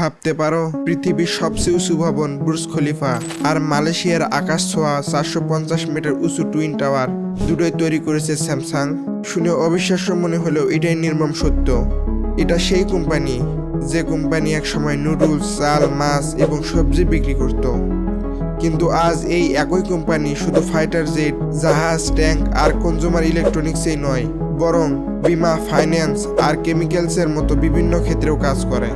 ভাবতে পারো, পৃথিবীর সবচেয়ে উঁচু ভবন বুর্জ খলিফা আর মালয়েশিয়ার আকাশ ছোঁয়া চারশো পঞ্চাশ মিটার উঁচু টুইন টাওয়ার দুটোই তৈরি করেছে স্যামসাং। শুনে অবিশ্বাস্য মনে হলেও এটাই নির্মম সত্য। এটা সেই কোম্পানি যে কোম্পানি একসময় নুডলস, চাল, মাছ এবং সবজি বিক্রি করত। কিন্তু আজ এই একই কোম্পানি শুধু ফাইটার জেট, জাহাজ, ট্যাঙ্ক আর কনজুমার ইলেকট্রনিক্সেই নয়, বরং বিমা, ফাইন্যান্স আর কেমিক্যালসের মতো বিভিন্ন ক্ষেত্রেও কাজ করে।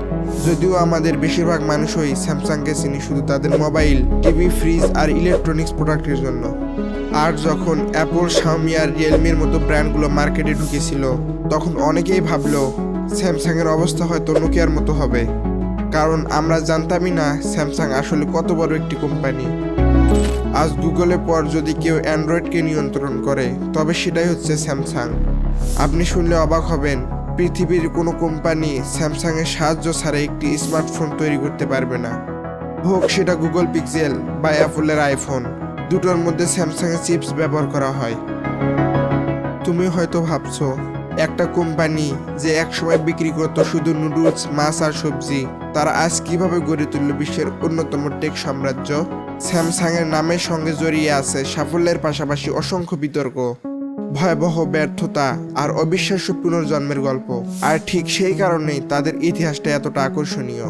যদিও আমাদের বেশিরভাগ মানুষই স্যামসাংকে চিনি, শুধু তাদের মোবাইল, টিভি, ফ্রিজ আর ইলেকট্রনিক্স প্রোডাক্টের জন্য। আর যখন অ্যাপল, শাওমি আর রিয়েলমির মতো ব্র্যান্ডগুলো মার্কেটে ঢুকেছিল, তখন অনেকেই ভাবলো, স্যামসাংয়ের অবস্থা হয়তো নোকিয়ার মতো হবে। কারণ আমরা জানতামই না স্যামসাং আসলে কত বড় একটি কোম্পানি। আজ গুগলের পর যদি কেউ অ্যান্ড্রয়েডকে নিয়ন্ত্রণ করে, তবে সেটাই হচ্ছে স্যামসাং। আপনি শুনলে অবাক হবেন পৃথিবীর কোনো কোম্পানি স্যামসাংয়ের সাহায্য ছাড়া একটি স্মার্টফোন তৈরি করতে পারবে না। হোক, সেটা গুগল পিক্সেল বা অ্যাপলের আইফোন, দুটোর মধ্যে স্যামসাংয়ের চিপস ব্যবহার করা হয়। তুমি হয়তো ভাবছ, একটা কোম্পানি যে একসময় বিক্রি করতো শুধু নুডলস, মাছ আর সবজি, তারা আজ কীভাবে গড়ে তুলল বিশ্বের অন্যতম টেক সাম্রাজ্য? স্যামসাং এর নামের সঙ্গে জড়িয়ে আছে সাফল্যের পাশাপাশি অসংখ্য বিতর্ক। ভয়াবহ ব্যর্থতা আর অবিশ্বাস্য পুনর্জন্মের গল্প। আর ঠিক সেই কারণেই তাদের ইতিহাসটা এতটা আকর্ষণীয়।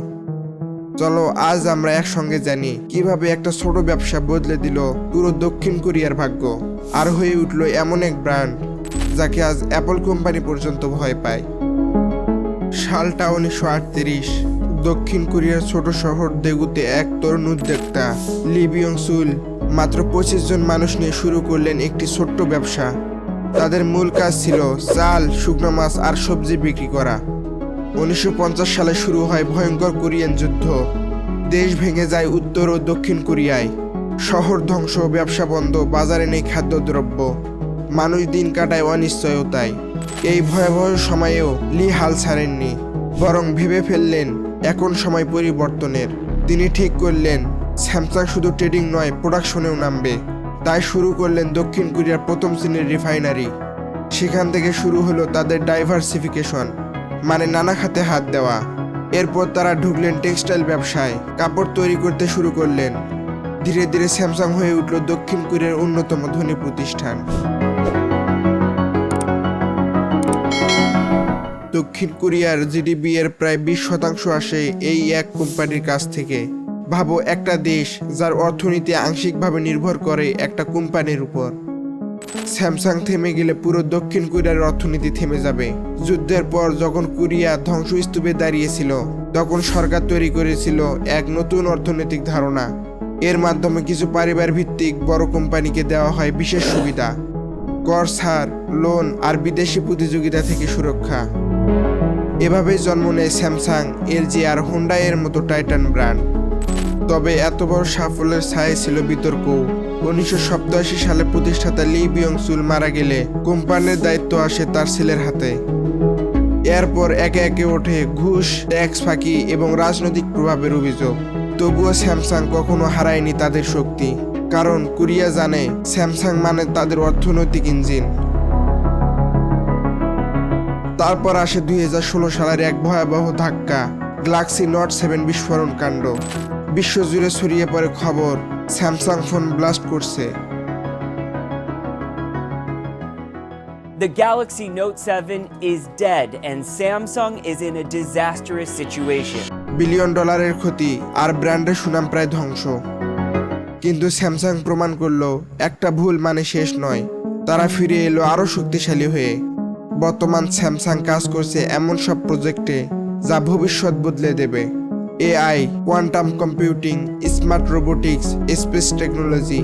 চলো, আজ আমরা একসঙ্গে জানি কীভাবে একটা ছোট ব্যবসা বদলে দিল পুরো দক্ষিণ কোরিয়ার ভাগ্য আর হয়ে উঠল এমন এক ব্র্যান্ড যাকে আজ অ্যাপল কোম্পানি পর্যন্ত ভয় পায়। সালটা উনিশশো আটত্রিশ, দক্ষিণ কোরিয়ার ছোট শহর দেগুতে এক তরুণ উদ্যোক্তা লিবিয়ং সুল, মাত্র পঁচিশ জন মানুষ নিয়ে শুরু করলেন একটি ছোট্ট ব্যবসা। তাদের মূল কাজ ছিল চাল, শুকনো মাছ আর সবজি বিক্রি করা। উনিশশো পঞ্চাশ সালে শুরু হয় ভয়ঙ্কর কোরিয়ান যুদ্ধ। দেশ ভেঙে যায় উত্তর ও দক্ষিণ কোরিয়ায়। শহর ধ্বংস, ব্যবসা বন্ধ, বাজারে নেই খাদ্যদ্রব্য। মানুষ দিন কাটায় অনিশ্চয়তায়। এই ভয়াবহ সময়েও লি হাল ছাড়েননি, বরং ভেবে ফেললেন এখন সময় পরিবর্তনের। তিনি ঠিক করলেন, স্যামসাং শুধু ট্রেডিং নয়, প্রোডাকশনেও নামবে। তাই শুরু করলেন দক্ষিণ কোরিয়ার প্রথম শ্রেণির রিফাইনারি। সেখান থেকে শুরু হলো তাদের ডাইভার্সিফিকেশন মানে নানা খাতে হাত দেওয়া। এরপর তারা ঢুকলেন টেক্সটাইল ব্যবসায়, কাপড় তৈরি করতে শুরু করলেন। ধীরে ধীরে স্যামসাং হয়ে উঠল দক্ষিণ কোরিয়ার অন্যতম ধনী প্রতিষ্ঠান। দক্ষিণ কোরিয়ার জিডিপি এর প্রায় বিশ শতাংশ আসে এই এক কোম্পানির কাছ থেকে। ভাবো, একটা দেশ যার অর্থনীতি আংশিকভাবে নির্ভর করে একটা কোম্পানির উপর। স্যামসাং থেমে গেলে পুরো দক্ষিণ কোরিয়ার অর্থনীতি থেমে যাবে। যুদ্ধের পর যখন কোরিয়া ধ্বংসস্তূপে দাঁড়িয়েছিল, তখন সরকার তৈরি করেছিল এক নতুন অর্থনৈতিক ধারণা। এর মাধ্যমে কিছু পরিবার ভিত্তিক বড় কোম্পানিকে দেওয়া হয় বিশেষ সুবিধা। কর ছাড় লোন আর বিদেশি প্রতিযোগিতা থেকে সুরক্ষা। এভাবেই জন্ম নেয় স্যামসাং, এলজি আর হোন্ডা এর মতো টাইটান ব্র্যান্ড। তবে এত বড় সাফল্যের ছায় ছিল বিতর্ক। উনিশশো সালে প্রতিষ্ঠাতা লি বিয়ং সুল মারা গেলে কোম্পানির দায়িত্ব আসে তার ছেলের হাতে। এরপর একে একে ওঠে ঘুষ, ট্যাক্স ফাঁকি এবং রাজনৈতিক প্রভাবের অভিযোগ। তবুও স্যামসাং কখনো হারায়নি তাদের শক্তি। কারণ কোরিয়া জানে স্যামসাং মানে তাদের অর্থনৈতিক ইঞ্জিন। তারপর আসে দুই হাজার ষোলো সালের এক ভয়াবহ ধাক্কা গ্লাক্সি নট সেভেন বিস্ফোরণ কাণ্ড। বিশ্বজুড়ে ছড়িয়ে পড়ে খবর স্যামসাং ফোন ব্লাস্ট করছে। The Galaxy Note 7 is dead, and Samsung is in a disastrous situation. Billion ডলারের ক্ষতি আর ব্র্যান্ডের সুনাম প্রায় ধ্বংস। কিন্তু স্যামসাং প্রমাণ করল একটা ভুল মানে শেষ নয়। তারা ফিরে এলো আরও শক্তিশালী হয়ে। বর্তমান স্যামসাং কাজ করছে এমন সব প্রজেক্টে যা ভবিষ্যৎ বদলে দেবে। AI quantum computing smart robotics space technology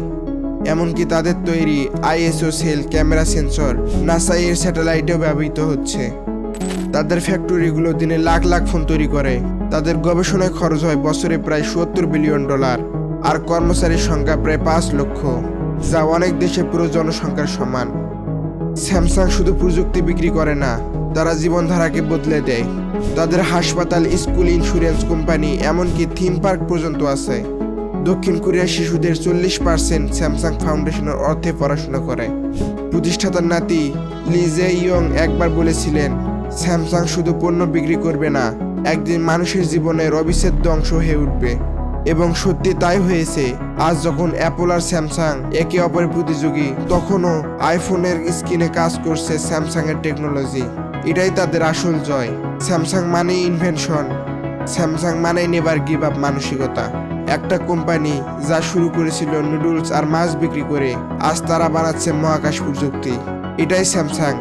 এমনকি তাদের তৈরি আইএসও সেল ক্যামেরা সেন্সর নাসাই এর স্যাটেলাইটেও ব্যবহৃত হচ্ছে। তাদের ফ্যাক্টরিগুলো দিনে লাখ লাখ ফোন তৈরি করে। তাদের গবেষণায় খরচ হয় বছরে প্রায় সত্তর বিলিয়ন ডলার আর কর্মচারীর সংখ্যা প্রায় পাঁচ লক্ষ, যা অনেক দেশে পুরো জনসংখ্যার সমান। স্যামসাং শুধু প্রযুক্তি বিক্রি করে না, তারা জীবনধারাকে বদলে দেয়। তাদের হাসপাতাল, স্কুল ইন্স্যুরেন্স কোম্পানি এমনকি থিম পার্ক পর্যন্ত আছে। দক্ষিণ কোরিয়ার শিশুদের চল্লিশ পার্সেন্ট স্যামসাং ফাউন্ডেশনের অর্থে পড়াশোনা করে। প্রতিষ্ঠাতার নাতি লিজে ইয়ং একবার বলেছিলেন স্যামসাং শুধু পণ্য বিক্রি করবে না, একদিন মানুষের জীবনের অবিচ্ছেদ্য অংশ হয়ে উঠবে। এবং সত্যি তাই হয়েছে, আজ যখন অ্যাপল আর স্যামসাং একে অপরের প্রতিযোগী, তখনও আইফোনের স্ক্রিনে কাজ করছে স্যামসাং এর টেকনোলজি এটাই তাদের আসল জয়। স্যামসাং মানে ইনভেনশন স্যামসাং মানে নেবার গিভ আপ মানসিকতা। একটা কোম্পানি যা শুরু করেছিল নুডলস আর মাছ বিক্রি করে, আজ তারা বানাচ্ছে মহাকাশ প্রযুক্তি। এটাই স্যামসাং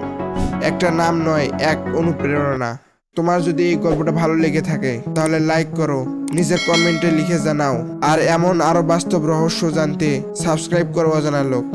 একটা নাম নয়, এক অনুপ্রেরণা। তোমার যদি এই গল্পটা ভালো লেগে থাকে, তাহলে লাইক করো, নিজের কমেন্টে লিখে জানাও। আর এমন আরও বাস্তব রহস্য জানতে সাবস্ক্রাইব করো অজানা লোক।